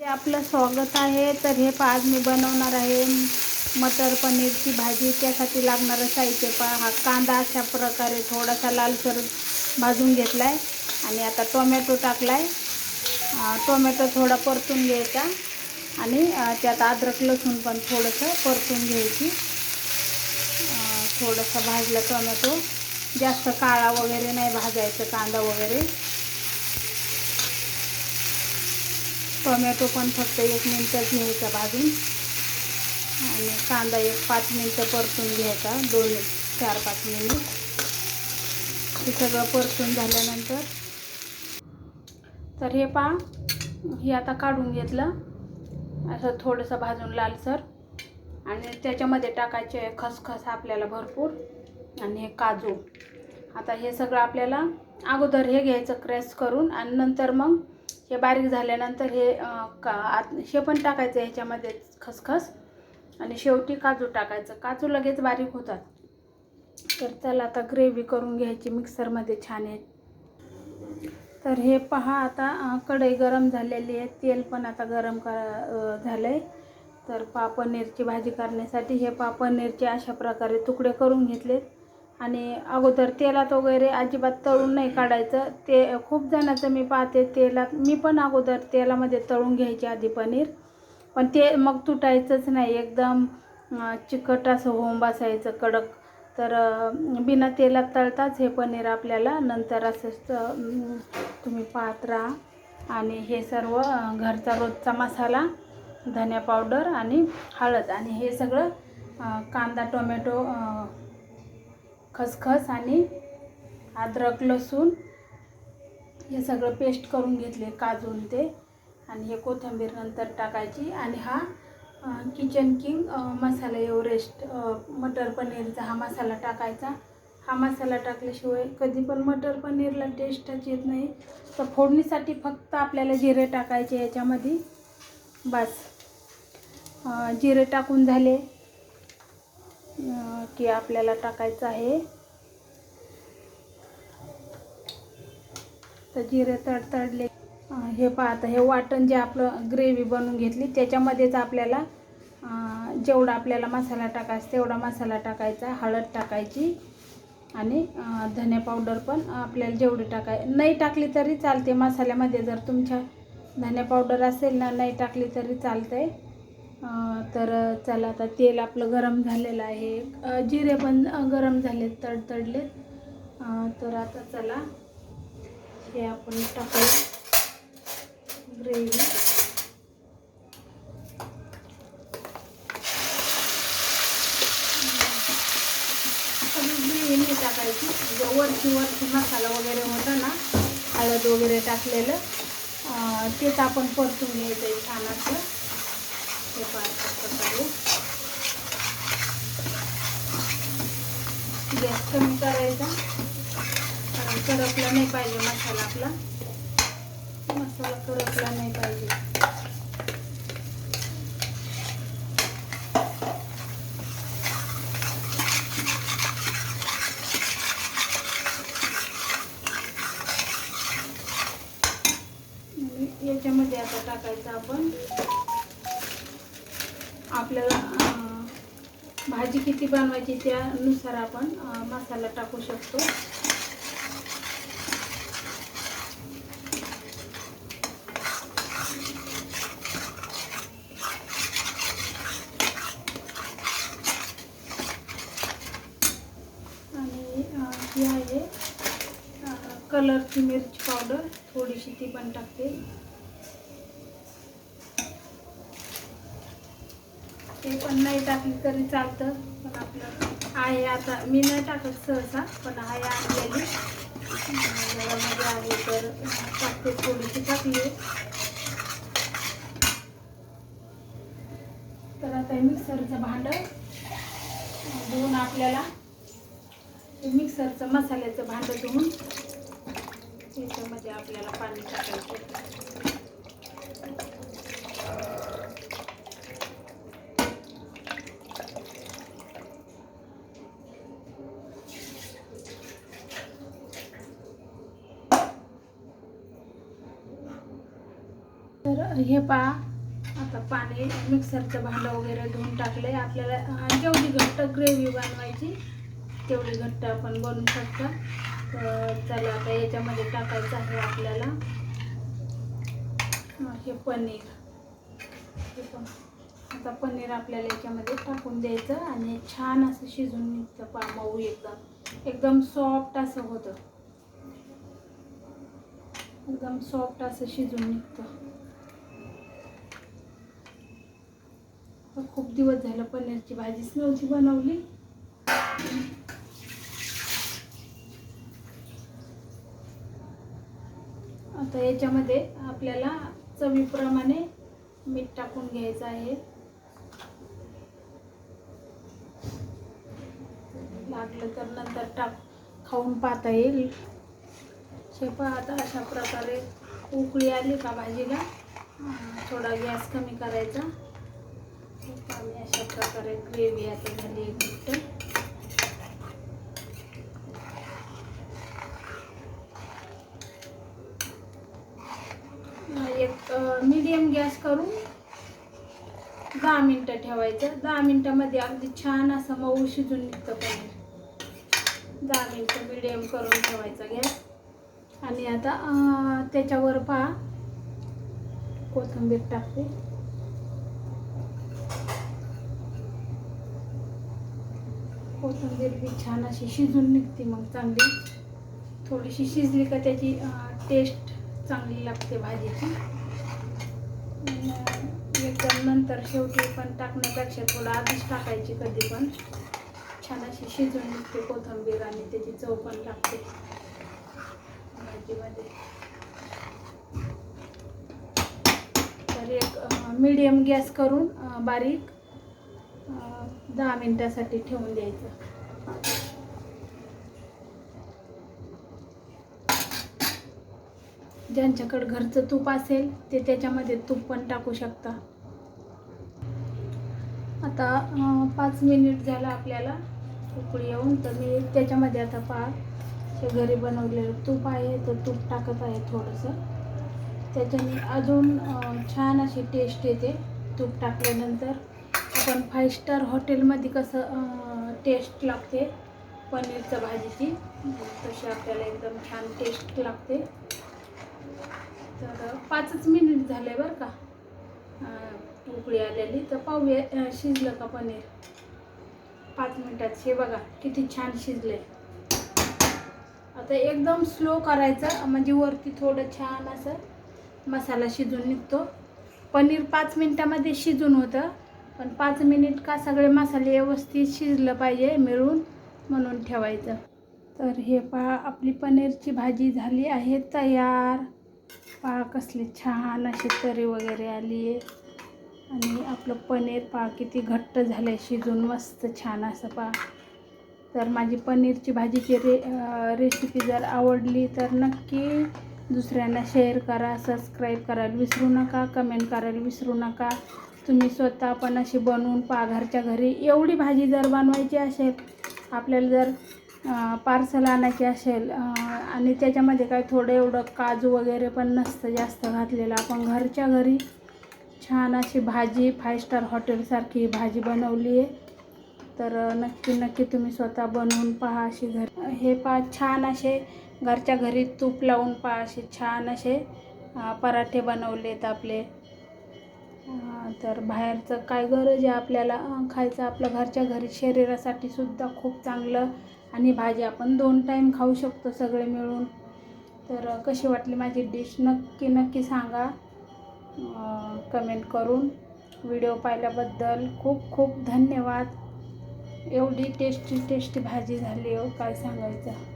आपलं स्वागत आहे. तर हे पहा आज मी बनवणार आहे मटर पनीरची भाजी. त्यासाठी लागणारं साहित्य. पहा हा कांदा अशा प्रकारे थोडासा लालसर भाजून घेतला आहे आणि आता टोमॅटो टाकला आहे टोमॅटो थोडा परतून घ्यायचा. आणि त्यात अद्रक लसूण पण थोडंसं परतून घ्यायची. थोडंसं भाजलं टोमॅटो. जास्त काळा वगैरे नाही भाजायचं कांदा वगैरे. टोमॅटो पण फक्त एक मिनटं घ्यायचा भाजून. आणि कांदा एक पाच मिनटं परतून घ्यायचा दोन चार पाच मिनिट. हे सगळं परतून झाल्यानंतर. तर हे पहा हे आता काढून घेतलं. असं थोडंसं भाजून लालसर. आणि त्याच्यामध्ये टाकायचे खसखस आपल्याला भरपूर. आणि हे काजू. आता हे सगळं आपल्याला अगोदर हे घ्यायचं क्रॅश करून. आणि नंतर मग हे बारीक झाल्यानंतर हे का आत हे पण टाकायचं ह्याच्यामध्ये खसखस आणि शेवटी काजू टाकायचं. काजू लगेच बारीक होतात. तर त्याला आता ग्रेव्ही करून घ्यायची मिक्सरमध्ये छान आहे. तर हे पहा आता कढई गरम झालेली आहे. तेल पण आता गरम करा झालं आहे तर पा पनीरची भाजी करण्यासाठी हे पा पनीरचे अशा प्रकारे तुकडे करून घेतलेत. आणि अगोदर तेलात वगैरे अजिबात तळून नाही काढायचं. ते खूप जणांचं मी पाहते तेलात मी पण अगोदर तेलामध्ये तळून घ्यायचे आधी पनीर. पण ते मग तुटायचंच नाही एकदम चिकट असं होऊन बसायचं कडक. तर बिना तेलात तळताच हे पनीर आपल्याला नंतर असंच तुम्ही पाहत राहा. आणि हे सर्व घरचा रोजचा मसाला धन्या पावडर आणि हळद. आणि हे सगळं कांदा टोमॅटो खसखस आणि अद्रक लसूण हे सगळं पेस्ट करून घेतले काजून ते. आणि हे कोथिंबीर नंतर टाकायची. आणि हा किचन किंग मसाला एव्हरेस्ट मटर पनीरचा हा मसाला टाकायचा. हा मसाला टाकल्याशिवाय कधी पण मटर पनीरला टेस्टच येत नाही. तर फोडणीसाठी फक्त आपल्याला जिरे टाकायचे याच्यामध्ये. बस. जिरे टाकून झाले. की आपल्याला टाकायचं आहे. तर जिरे तडतडले. हे पाहता हे वाटण जे आपलं ग्रेव्ही बनवून घेतली त्याच्यामध्येच आपल्याला जेवढा आपल्याला मसाला टाकायचा तेवढा मसाला टाकायचा हळद टाकायची आणि धने पावडर पण आपल्याला जेवढी टाकाय नाही टाकली तरी चालते. मसाल्यामध्ये जर तुमच्या धने पावडर असेल ना नाही टाकली तरी चालते तर चला आता तेल आपलं गरम झालेलं आहे. जिरे पण गरम झालेत तडतडलेत. तर आता चला हे आपण टाकू ग्रेव्ही. ग्रेव्ही नाही टाकायची. जो वरची वरची मसाला वगैरे होता ना हळद वगैरे टाकलेलं. तेच आपण परतून घ्यायचं आहे छान असं. हे गॅस कमी करायचा कारण करपला नाही पाहिजे मसाला आपला मसाला करपला नाही पाहिजे याच्यामध्ये आता टाकायचं आपण आपल्याला भाजी किती बनवायची त्यानुसार आपण मसाला टाकू शकतो. आणि ही आहे कलरची मिरची पावडर थोडीशी ती पण टाकते. ते पण नाही टाकली तरी चालतं. पण आपलं आहे आता मी नाही टाकत सहसा पण आहे आणलेली. घरामध्ये आहे तर टाकते थोडीशी टाकली तर आता हे मिक्सरचं भांडं धुवून आपल्याला मिक्सरचं मसाल्याचं भांडं धुवून त्याच्यामध्ये आपल्याला पाणी टाकायचं तर हे पहा. आता पाणी मिक्सरचं भांडं वगैरे धुवून आहे आपल्याला जेवढी घट्ट ग्रेव्ही बनवायची तेवढी घट्ट आपण बनवू शकतो. तर चला आता याच्यामध्ये टाकायचं आहे आपल्याला. हे पनीर. हे पण आता पनीर आपल्याला याच्यामध्ये टाकून द्यायचं आणि छान असं शिजून निघतं पा मऊ एकदम. एकदम सॉफ्ट असं होतं. एकदम सॉफ्ट असं शिजून निघतं. खूप दिवस झालं पनीरची भाजीच नव्हती बनवली. आता याच्यामध्ये आपल्याला चवीप्रमाणे मीठ टाकून घ्यायचं आहे. लागलं तर नंतर टाक खाऊन पाहता येईल. शेपा आता अशा प्रकारे उकळी आली का भाजीला? थोडा गॅस कमी करायचा. आणि अशा प्रकारे ग्रेव्ही आता झाली घट्ट एक मीडियम गॅस करून दहा मिनटं ठेवायचं. दहा मिनटामध्ये अगदी छान असं मऊ शिजून निघतं पनीर. दहा मिनटं मीडियम करून ठेवायचा गॅस. आणि आता त्याच्यावर पहा. कोथिंबीर टाकते. कोथिंबीर बी छान अशी शिजून निघते मग चांगली. थोडीशी शिजली का त्याची टेस्ट चांगली लागते भाजीची. एकदम नंतर शेवटी पण टाकण्यापेक्षा थोडं आधीच टाकायची कधी पण. छान अशी शिजून निघते कोथिंबीर आणि त्याची चव पण लागते भाजीमध्ये. तर एक मीडियम गॅस करून बारीक दहा मिनटासाठी ठेवून द्यायचं. ज्यांच्याकडे घरचं तूप असेल ते त्याच्यामध्ये तूप पण टाकू शकता. आता पाच मिनिट झालं आपल्याला उकळी येऊन तर मी त्याच्यामध्ये आता पा घरी बनवलेलं तूप आहे तर तूप टाकत आहे थोडंसं. त्याच्याने अजून छान अशी टेस्ट येते तूप टाकल्यानंतर. पण फाईव्ह स्टार हॉटेलमध्ये कसं टेस्ट लागते पनीरचं भाजीची. तशी आपल्याला एकदम छान टेस्ट लागते. तर पाचच मिनिट झाले बरं का. उकळी आलेली. तर पाहूया शिजलं का पनीर? पाच मिनटात. हे बघा किती छान शिजले आता एकदम स्लो करायचं म्हणजे वरती थोडं छान असं मसाला शिजून निघतो. पनीर पाच मिनिटामध्ये शिजून होतं. पण पाच मिनिट का सगळे मसाले व्यवस्थित शिजलं पाहिजे मिळून म्हणून ठेवायचं. तर हे पहा आपली पनीरची भाजी झाली आहे तयार. पहा कसली छान अशी तरी वगैरे आली आहे. आणि आपलं पनीर पहा किती घट्ट झालं आहे शिजून मस्त छान असं पहा. तर माझी पनीरची भाजीची रे रेसिपी जर आवडली तर नक्की दुसऱ्यांना शेअर करा सबस्क्राईब करायला विसरू नका कमेंट करायला विसरू नका. तुम्ही स्वतः पण अशी बनवून पहा घरच्या घरी एवढी भाजी जर बनवायची असेल आपल्याला जर पार्सल आणायची असेल आणि त्याच्यामध्ये काय थोडं एवढं काजू वगैरे पण नसतं जास्त घातलेलं आपण घरच्या घरी छान अशी भाजी फाय स्टार हॉटेलसारखी भाजी बनवली आहे. तर नक्की नक्की तुम्ही स्वतः बनवून पहा अशी घर. हे पहा छान असे घरच्या घरी तूप लावून पहा असे छान असे पराठे पराठे बनवलेत आपले. तर बाहेरचं काय गरज आहे आपल्याला? खायचं आपलं घरच्या घरी शरीरासाठी सुद्धा खूप चांगलं आणि भाजी आपण दोन टाईम खाऊ शकतो सगळे मिळून. तर कशी वाटली माझी डिश नक्की नक्की सांगा. कमेंट करून. व्हिडिओ पाहिल्याबद्दल खूप खूप धन्यवाद. एवढी टेस्टी टेस्टी भाजी झाली हो काय सांगायचं?